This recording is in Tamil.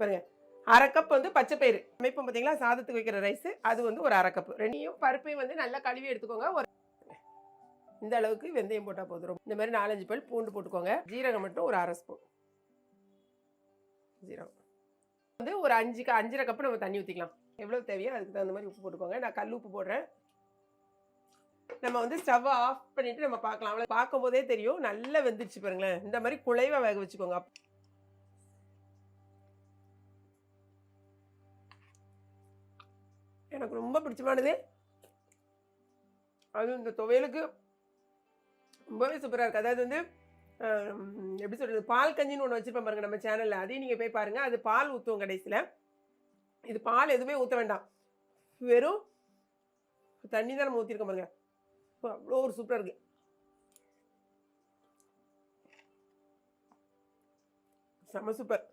பாருங்கள் அரை கப் வந்து பச்சை பயிறு அமைப்போம் பார்த்தீங்களா? சாதத்துக்கு வைக்கிற ரைஸ் அது வந்து ஒரு அரை கப் ரெண்டையும் பருப்பையும் வந்து நல்லா கழுவி எடுத்துக்கோங்க. ஒரு இந்த அளவுக்கு வெந்தயம் போட்டால் போதும். இந்த மாதிரி நாலஞ்சு பல் பூண்டு போட்டுக்கோங்க. ஜீரகம் மட்டும் ஒரு அரை ஸ்பூன் ஜீரகம். வந்து ஒரு அஞ்சு க- அஞ்சரை கப்பு நம்ம தண்ணி ஊற்றிக்கலாம் எவ்வளோ தேவையோ அதுக்கு தகுந்த மாதிரி உப்பு போட்டுக்கோங்க. நான் கல் உப்பு போடுறேன். நம்ம வந்து ஸ்டவ்வை ஆஃப் பண்ணிவிட்டு நம்ம பார்க்கலாம். அவ்வளோ பார்க்கும்போதே தெரியும். நல்லா வெந்துருச்சு பாருங்களேன். இந்த மாதிரி குழைவா வேக வச்சுக்கோங்க. எனக்கு ரொம்ப பிடிச்சமானது. அது இந்த துவையலுக்கு ரொம்பவே சூப்பராக இருக்குது அதாவது வந்து எப்படி சொல்கிறது பால் கஞ்சின்னு ஒன்று வச்சுருப்பேன் பாருங்க நம்ம சேனலில். அதையும் நீங்கள் போய் பாருங்கள் அது பால் ஊற்றுவோம் கடைசியில். இது பால் எதுவுமே ஊற்ற வேண்டாம். வெறும் தண்ணி தான் நம்ம ஊற்றிருக்கோம் பாருங்க. அவ்வளோ ஒரு சூப்பராக இருக்குது செம்ம சூப்பர்.